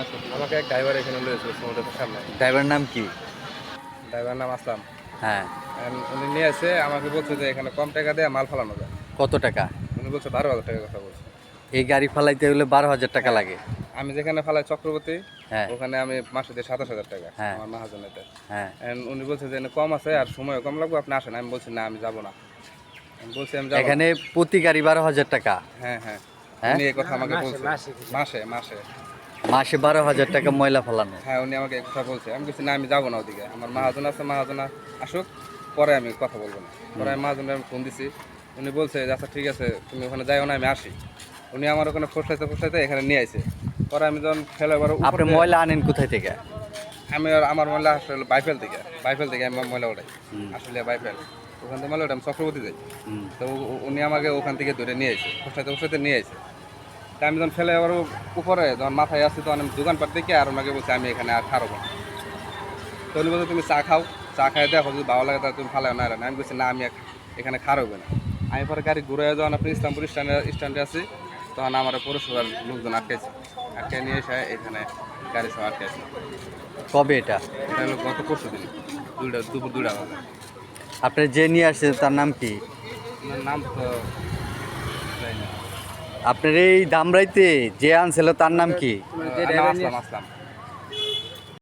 আচ্ছা আমাকে এক ড্রাইভার এখানে লয়েছিল সমুদ্রের সামনে। ড্রাইভারের নাম কি? ড্রাইভার নাম আসলাম। হ্যাঁ। উনি নিয়ে এসে আমাকে বলছে যে এখানে কম টাকা দিয়ে মাল ফালানো যায়। কত টাকা? উনি বলছে বারো হাজার টাকার কথা বলছে। এই গাড়ি ফালাইতে হলে বারো হাজার টাকা লাগে। আমি যেখানে ফালাই চক্রবর্তী হ্যাঁ। ওখানে আমি মাসে দিয়ে সাতাশ হাজার টাকা হ্যাঁ। আমার মাহাজনেতে হ্যাঁ। উনি বলছে যে এখানে কম আছে আর সময় কম লাগবে আপনি আসেন। আমি বলছি না আমি যাব না। বলছি আমি যাব এখানে প্রতি গাড়ি বারো হাজার টাকা? হ্যাঁ হ্যাঁ। হ্যাঁ? উনি এই কথা আমাকে বলছে। মাসে মাসে। মাসে বারো হাজার টাকা ময়লা ফালানো। হ্যাঁ উনি আমাকে কথা বলছে। আমি বলছি না আমি যাব না ওদিকে। আমার মাহাজন আছে মাহাজন আসুক পরে আমি কথা বলব না। পরে আমি মাহাজনের আমি ফোন দিছি। উনি বলছে আচ্ছা ঠিক আছে তুমি ওখানে যাইও না আমি আসি। উনি আমার ওখানে ফসলাইতে ফোসাইতে এখানে নিয়ে আইছে। পরে আমি যখন ফেলে এবার আপনি ময়লা আনেন কোথায় থেকে? আমি আর আমার ময়লা আসলে বাইফেল থেকে বাইফেল থেকে আমি ময়লা ওঠাই। আসলে বাইফেল। ওখান থেকে ময়লা ওঠাই আমি চক্রবর্তী যাই। তো উনি আমাকে ওখান থেকে ধরে নিয়ে এসে ফসলাইতে ফসলাইতে নিয়ে এসে তা আমি যখন ফেলে আবার উপরে যখন মাথায় আসছি তখন আমি দোকানপাট দেখে আর ওনাকে বলছি আমি এখানে আর খারবো না। তো উনি বলছে তুমি চা খাও চা খাই দেখো যদি ভালো লাগে তাহলে তুমি ফালাও না আমি বলছি না আমি এখ- এখানে খারবে না। আমি পরে গাড়ি ঘুরে যখন আপনি ইসলামপুর স্ট্যান্ডে স্ট্যান্ডে আছি তখন আমার পৌরসভার লোকজন আটকেছে আটকে নিয়ে এসে এখানে গাড়ি সব আটকেছে কবে এটা? এটা হলো গত পরশু দিন দুইটা দুপুর দুইটা বাজে। আপনি যে নিয়ে আসছে তার নাম কি? নাম তো আপনার এই দামরাইতে যে আনছিল তার নাম কি? আসলাম আসলাম।